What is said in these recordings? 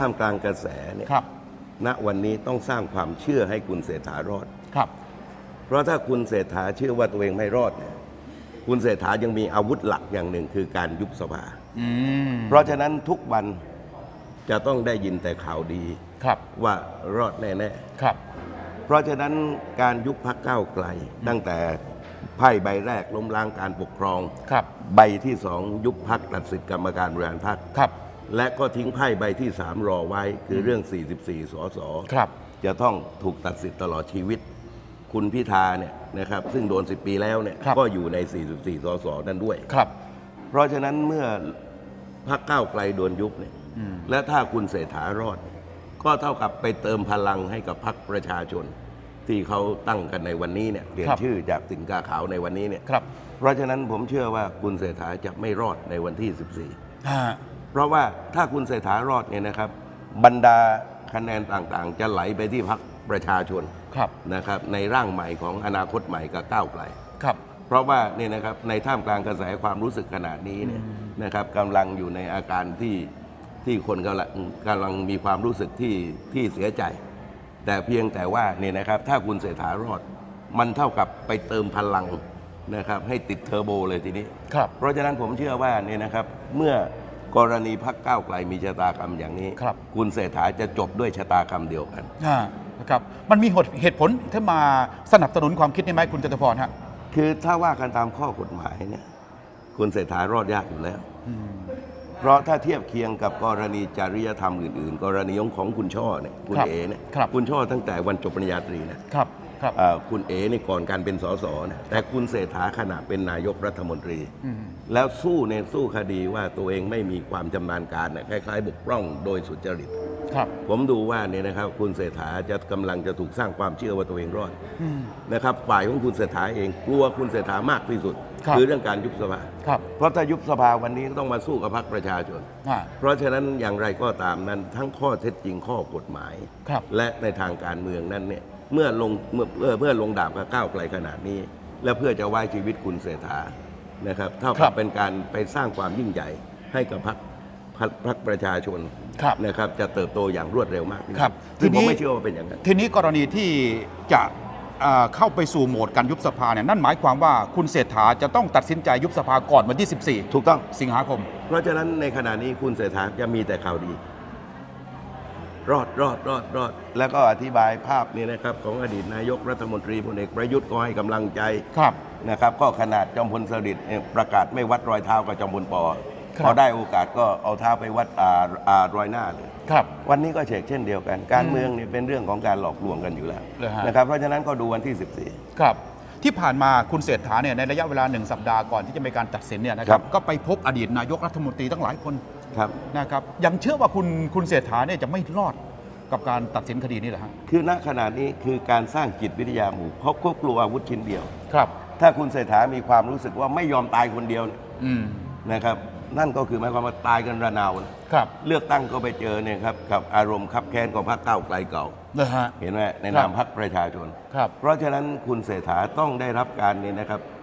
ท่ามกลางกระแสเนี่ยครับณวันนี้ต้องสร้างความเชื่อให้คุณเศรษฐารอด ครับ เพราะถ้าคุณเศรษฐาเชื่อว่าตัวเองไม่รอดเนี่ยคุณเศรษฐายังมีอาวุธหลักอย่างหนึ่งคือการยุบสภา อืมเพราะฉะนั้นทุกวันจะต้องได้ยินแต่ข่าวดีครับว่ารอดแน่ครับ ๆ เพราะฉะนั้นการยุบพักก้าวไกล ตั้งแต่ไพ่ใบแรกล้มล้างการปกครอง ครับ ใบที่สองยุบพักตัดสิทธิกรรมการบริหารพัก ครับ และก็ทิ้งไพ่ใบที่สามรอไว้ คือเรื่อง 44 สสครับ จะต้องถูกตัดสิทธิ์ตลอดชีวิต คุณพิธาเนี่ยนะครับซึ่งโดน 10 ปีแล้วเนี่ยครับ ก็อยู่ใน 44 สสนั่นด้วย ครับ เพราะฉะนั้นเมื่อพรรคก้าวไกลโดนยุบเนี่ยอืม และถ้าคุณเศรษฐารอด ก็เท่ากับไปเติมพลังให้กับพรรคประชาชน ที่เขาตั้งกันในวันนี้เนี่ยเปลี่ยนครับ ชื่อจากสิงกาขาวในวันนี้เนี่ยครับเพราะฉะนั้นผมเชื่อว่าคุณเศรษฐาจะไม่รอดในวันที่ 14อ่า เพราะว่าถ้าคุณเศรษฐารอดเนี่ยนะครับ บรรดาคะแนนต่างๆ จะไหลไปที่พรรคประชาชนครับนะครับในร่างใหม่ของอนาคตใหม่กับก้าวไกลครับ เพราะว่าเนี่ยนะครับในท่ามกลางกระแสความรู้สึกขนาดนี้เนี่ยนะครับกำลังอยู่ในอาการที่ที่คนกำลังกำลังมีความรู้สึกที่ที่เสียใจ แต่เพียงแต่ว่าเนี่ยนะครับถ้าคุณเศรษฐารอดมันเท่ากับไปเติมพลังนะครับให้ติดเทอร์โบเลยทีนี้ครับเพราะฉะนั้นผมเชื่อว่าเนี่ยนะครับเมื่อ กรณีพักก้าวไกลมีชะตากรรมอย่างนี้ครับ คุณเศรษฐาจะจบด้วยชะตากรรมเดียวกัน อ่านะครับมันมีเหตุผลที่มาสนับสนุนความคิดนี้ไหมคุณจตุพรฮะคือถ้าว่ากันตามข้อกฎหมายเนี่ยคุณเศรษฐารอดยากอยู่แล้วเพราะถ้าเทียบเคียงกับกรณีจริยธรรมอื่นๆ กรณีของคุณช่อเนี่ยคุณครับเอเนี่ยครับคุณช่อตั้งแต่วันจบปริญญาตรีนะครับ ครับเอ่อคุณเอนี่ก่อนการเป็นสสนะแต่คุณเศรษฐาขณะเป็นนายกรัฐมนตรีอืมแล้วสู้ในสู้คดีว่าตัวเองไม่มีความชำนาญการน่ะคล้ายๆ บกพร่องโดยสุจริตครับผมดูว่าเนี่ยนะครับคุณเศรษฐาจะกำลังจะถูกสร้างความเชื่อว่าตัวเองรอดอืมนะครับฝ่ายของคุณเศรษฐาเองกลัวคุณเศรษฐามากที่สุดครับอเรื่องการยุบสภาครับเพราะถ้ายุบสภาวันนี้ต้องมาสู้กับพรรคประชาชนอ่าเพราะฉะนั้นอย่างไรก็ตามนั้นทั้งข้อเท็จจริงข้อกฎหมายครับและในทางการเมืองนั้นเนี่ย เมื่อลงเมื่อเมื่อเมื่อลงดาบกับก้าวไกลขนาดนี้ และเพื่อจะไว้ชีวิตคุณเศรษฐานะครับเท่าครักับบเป็นการไปสร้างความยิ่งใหญ่ให้กับพรรคพรรคพรรคประชาชนครับนะครับจะเติบโตอย่างรวดเร็วมากขึ้นครับซึ่งทีผนี้มไม่เชื่อว่าเป็นอย่างนั้นทีนี้กรณีที่จะเอ่อเข้าไปสู่โหมดการยุบสภาเนี่ยนั่นหมายความว่าคุณเศรษฐาจะต้องตัดสินใจยุบสภาก่อนวันที่ถูกต้อง14สิงหาคม เพราะฉะนั้นในขณะนี้คุณเศรษฐาจะมีแต่ข่าวดี รอดรอดรอดรอด แล้วก็อธิบายภาพนี้นะครับ ของอดีตนายกรัฐมนตรีพลเอกประยุทธ์ก็ให้กำลังใจครับนะครับ ก็ขนาดจอมพลสฤษดิ์เนี่ยประกาศไม่วัดรอยเท้ากับจอมพลปอครับ พอได้โอกาสก็เอาเท้าไปวัดอ่าอ่ารอยหน้าเลย ครับ วันนี้ก็เชกเช่นเดียวกัน การเมืองเนี่ยเป็นเรื่องของการหลอกลวงกันอยู่แล้วเหรอฮะ นะครับ เพราะฉะนั้นก็ดูวันที่ 14 ครับ ที่ผ่านมาคุณเศรษฐาเนี่ยในระยะเวลาหนึ่งสัปดาห์ก่อนที่จะมีการตัดสินเนี่ยนะคครัรับบ ก็ไปพบอดีตนายกรัฐมนตรีตั้งหลายคน ครับ นะครับยังเชื่อว่าคุณคุณเศรษฐาเนี่ยจะไม่รอดกับการตัดสินคดีนี้เหรอฮะคือณขณะนี้คือการสร้างจิตวิทยาหมู่เพราะควบกลัวอาวุธชิ้นเดียว ครับ ถ้าคุณเศรษฐามีความรู้สึกว่าไม่ยอมตายคนเดียวเนี่ยอืมนะครับ นั่นก็คือหมายความว่าตายกันระนาวนะครับเลือกตั้งก็ไปเจอเนี่ยครับกับอารมณ์ขับแค้นของพรรคก้าวไกลเก่าเลยฮะ เห็นไหมในครันาบมพรรคประชาชน ครับ เพราะฉะนั้นคุณเศรษฐาต้องได้รับการเนี่ยนะครับอ่า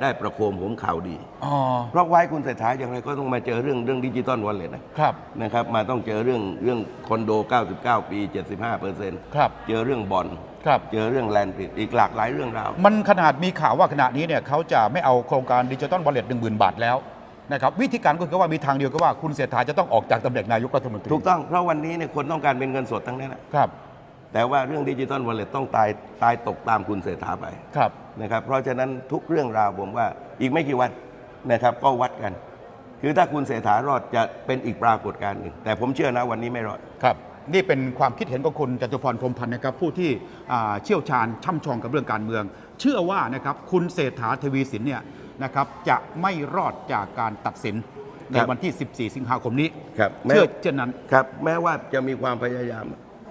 ได้ประโคมผมข่าวดี อ๋อ เพราะไว้คุณเศรษฐาอย่างไรก็ต้องมาเจอเรื่องเรื่องดิจิตอลวอลเล็ตนะครับ นะครับ มาต้องเจอเรื่องเรื่องคอนโด 99 ปี 75เปอร์เซ็นต์ครับ เจอเรื่องบอลครับเจอเรื่องแลนด์ปิดอีกหลากหลายเรื่องราว มันขนาดมีข่าวว่าขณะนี้เนี่ยเขาจะไม่เอาโครงการดิจิ t a ลวอลเล็ตหนึ่งหมื่นบาทแล้วนะครับวิธีการก็คือว่ามีทางเดียวก็ว่าคุณเศรษฐาจะต้องออกจากตำแหน่งนายกรัฐมนตรี ถูกต้องเพราะวันนี้เนี่ยคนต้องการเป็นเงินสดทั้งนั้นนะครับ แต่ว่าเรื่องดิจิตอลวอลเล็ตต้องตายตายตกตามคุณเศรษฐาไปครับนะครับ เพราะฉะนั้นทุกเรื่องราวผมว่าอีกไม่กี่วันนะครับ ก็วัดกัน คือถ้าคุณเศรษฐารอดจะเป็นอีกปรากฏการณ์หนึ่งแต่ผมเชื่อนะวันนี้ไม่รอด ครับ นี่เป็นความคิดเห็นของคุณจตุพรพรหมพันธ์นะครับ ผู้ที่อ่าเชี่ยวชาญช่ำชองกับเรื่องการเมือง เชื่อว่านะครับคุณเศรษฐาทวีสินเนี่ยนะครับจะไม่รอดจากการตัดสินในครับ วันที่ 14 สิงหาคมนี้ครับแม้เชื่อเช่นนั้น ครับแม้ว่าจะมีความพยายาม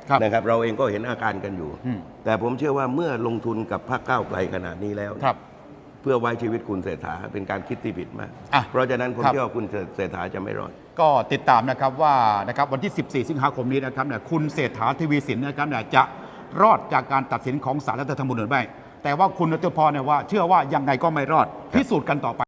ครับนะครับเราเองก็เห็นอาการกันอยู่ อืม แต่ผมเชื่อว่าเมื่อลงทุนกับพรรคก้าวไกลขนาดนี้แล้ว ครับ เพื่อไว้ชีวิตคุณเศรษฐาเป็นการคิดที่ผิดมาก อะเพราะฉะนั้นผมครับ เชื่อว่าคุณเศรษฐาจะไม่รอด ก็ติดตามนะครับว่านะครับวันที่ 14 สิงหาคมนี้นะครับเนี่ยคุณเศรษฐาทวีสินนะครับเนี่ยจะรอดจากการตัดสินของศาลรัฐธรรมนูญหรือไม่แต่ว่าคุณจตุพรเนี่ยว่าเชื่อว่ายังไงก็ไม่รอดพิสูจน์กันต่อไป